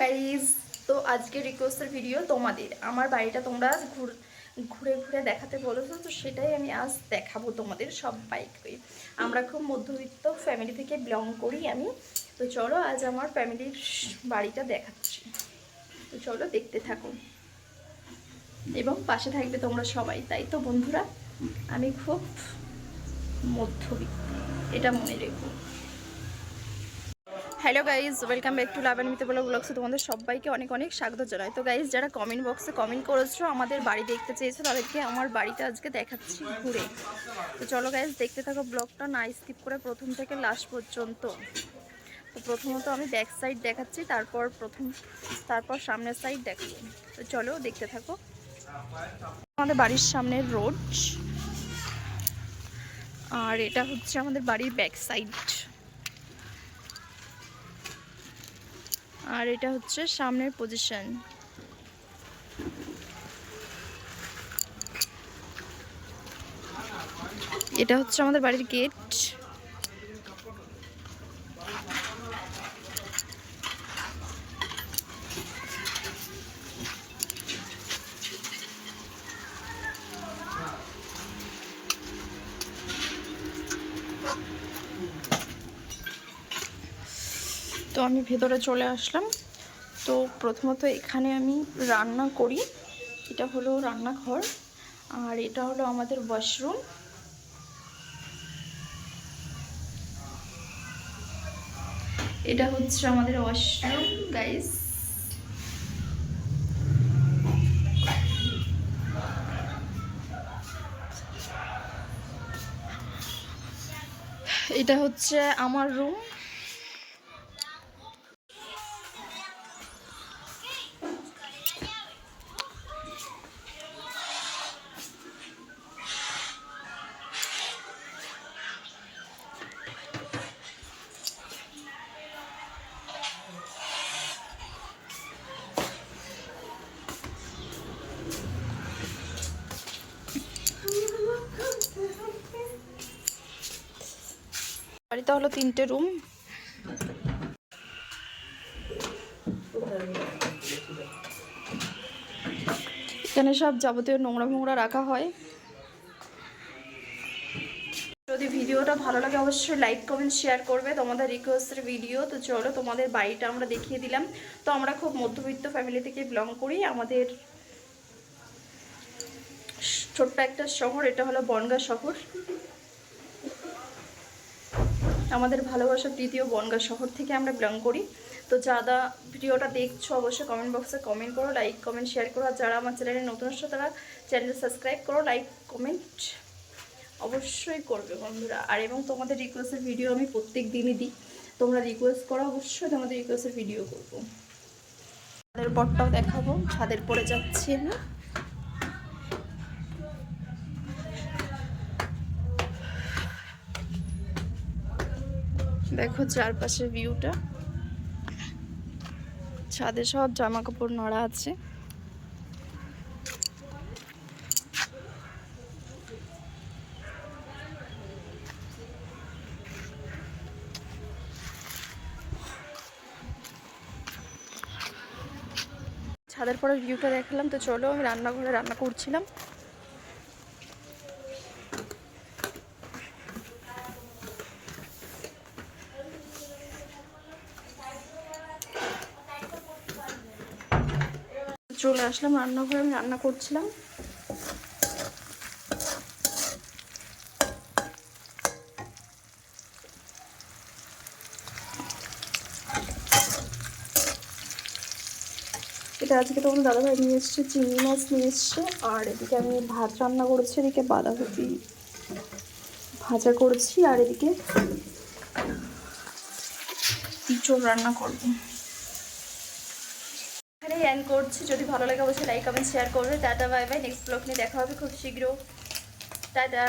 Guys তো আজকে রিকোয়েস্টের video তোমাদের। আমার বাড়িটা তোমরা ঘুর, ঘুরে ঘুরে দেখাতে বলেছ, তো সেটাই আমি আজ দেখাবো তোমাদের সব বাইককে আমরা খুব মধ্যবিত্ত ফ্যামিলি থেকে বিলং করি আমি। তো চলো আজ আমার ফ্যামিলির বাড়িটা দেখাচ্ছি। তো চলো দেখতে থাকো। এবং পাশে থাকবে তোমরা সবাই, তাই তো বন্ধুরা? আমি খুব মধ্যবিত্ত, এটা মনে রেখো। Hello guys welcome back to লাভেন মিতে বলে ব্লগসে তোমাদের সবাইকে অনেক অনেক স্বাগত জানাই। তো গাইজ যারা কমেন্ট বক্সে কমেন্ট করেছ, আমাদের বাড়ি দেখতে চেয়েছো, তাদেরকে আমার বাড়িটা আজকে দেখাচ্ছি ঘুরে। তো চলো গাইজ দেখতে থাকো ব্লগটা, না স্কিপ করে প্রথম থেকে লাস্ট পর্যন্ত। তো প্রথমত আমি ব্যাক সাইড দেখাচ্ছি, তারপর প্রথম, তারপর সামনের সাইড দেখাবো। তো চলো দেখতে থাকো। আমাদের বাড়ির সামনের রোড আর এটা হচ্ছে আমাদের বাড়ির ব্যাক সাইড আর এটা হচ্ছে সামনের পজিশন এটা হচ্ছে আমাদের বাড়ির গেট তো আমি ভেতরে চলে আসলাম। তো প্রথমত এখানে আমি রান্না করি। এটা হলো রান্নাঘর। আর এটা হলো আমাদের ওয়াশরুম এটা হচ্ছে আমাদের ওয়াশরুম গাইস এটা হচ্ছে আমার রুম বাড়িতে হলো তিনটে রুম এখানে সব যাবতীয় নোংরা ফোংরা রাখা হয়। যদি ভিডিওটা ভালো লাগে, অবশ্যই লাইক কমেন্ট শেয়ার করবে। তোমাদের রিকোয়েস্টের ভিডিও তো চলো, তোমাদের বাড়িটা আমরা দেখিয়ে দিলাম। তো আমরা খুব মধ্যবিত্ত ফ্যামিলি থেকে বিলং করি। আমাদের ছোট্ট একটা শহর, এটা হলো বনগা শহর। আমাদের ভালোবাসার তৃতীয় বনগা শহর থেকে আমরা বিলং করি। তো যারা ভিডিওটা দেখছ, অবশ্যই কমেন্ট বক্সে কমেন্ট করো লাইক কমেন্ট শেয়ার করো। আর যারা আমার চ্যানেলে নতুন আসছো, তারা চ্যানেলটা সাবস্ক্রাইব করো লাইক কমেন্ট অবশ্যই করবে বন্ধুরা। আর এবং তোমাদের রিকোয়েস্টের ভিডিও আমি প্রত্যেক দিনই দিই। তোমরা রিকোয়েস্ট করো, অবশ্যই তোমাদের রিকোয়েস্টের ভিডিও করব। ছাদের পরটাও দেখাবো। ছাদের পরে যাচ্ছি আমি। দেখো চারপাশের ভিউটা ছাদে সব জামা কাপড় নড়া আছে। ছাদের পরে ভিউটা দেখালাম, তো চলো আমি রান্নাঘরে রান্না করছিলাম। চলে আসলাম রান্নাঘরে, আমি রান্না করছিলাম। এটা আজকে তখন দাদাভাই নিয়ে এসছে, চিংড়ি মাছ নিয়ে এসছে, আর এদিকে আমি ভাত রান্না করেছি, এদিকে বাঁধাকপি ভাজা করেছি, আর এদিকে ইঁচড় রান্না করব। এখানেই এন্ড করছি। যদি ভালো লাগে অবশ্যই লাইক কমেন্ট শেয়ার করবে। Tata bye bye next blog নিয়ে দেখা হবে খুব শীঘ্র। টাটা।